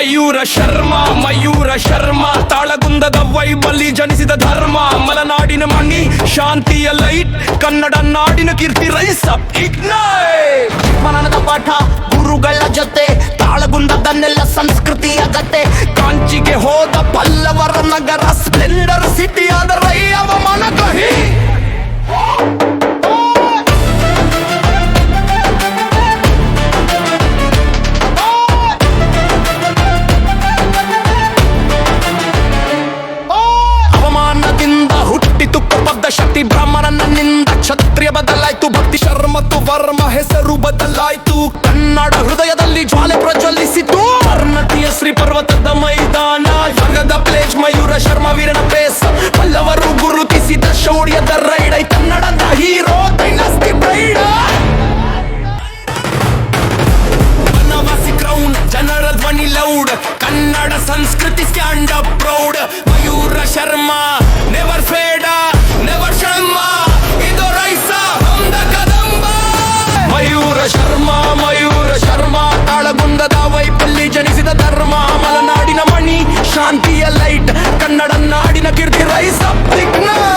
ಮಯೂರ ಶರ್ಮ ಮಯೂರ ಶರ್ಮ, ತಾಳಗುಂದದ ವೈಬಲ್ಲಿ ಜನಿಸಿದ ಧರ್ಮ, ಮಲನಾಡಿನ ಮಣ್ಣಿ ಶಾಂತಿಯ ಲೈಟ್, ಕನ್ನಡ ನಾಡಿನ ಕೀರ್ತಿ ರೈಸ್ ಮನನದ ಪಾಠ, ಗುರುಗಳ ಜೊತೆ, ತಾಳಗುಂದದನ್ನೆಲ್ಲ ಸಂಸ್ಕೃತಿಯ ಕತೆ ಕಾಂಚಿಗೆ ಹೋದ ಪಲ್ಲವರ ನಗರ ಸ್ಪ್ಲೆಂಡರ್ ಸಿಟಿ ಹುಟ್ಟಿತು ಶಕ್ತಿ ಶಕ್ತಿ. ಬ್ರಾಹ್ಮಣನಿಂದ ಕ್ಷತ್ರಿಯ ಬದಲಾಯ್ತು. ಭಕ್ತಿ, ಶರ್ಮ ವರ್ಮ ಹೆಸರು ಬದಲಾಯ್ತು. ಕನ್ನಡ ಹೃದಯದಲ್ಲಿ ಜ್ವಾಲೆ ಪ್ರಜ್ವಲಿಸಿತು. ಕರ್ಣತಿಯ ಶ್ರೀ ಪರ್ವತದ ಮೈದಾನ ಜಗದ ಪ್ಲೇಜ್, ಮಯೂರ ಶರ್ಮ, ವೀರನ ಪೇಸ್. ಪಲ್ಲವರು ಗುರುತಿಸಿದ ಶೌರ್ಯದ ರೈಡೈ ಕನ್ನಡದ ಹೀರೋ ಡೈನಾಸ್ಟಿ ಬ್ರೈಡ ವನವಾಸಿ ಜನರ ಧ್ವನಿ ಲೌಡ್. ಕನ್ನಡ ಸಂಸ್ಕೃತಿ stand up proud light Kannada ನಾಡಿನ ಕೀರ್ತಿ ರೈಸ್ ಅಪ್ ಸಿಗ್ನಲ್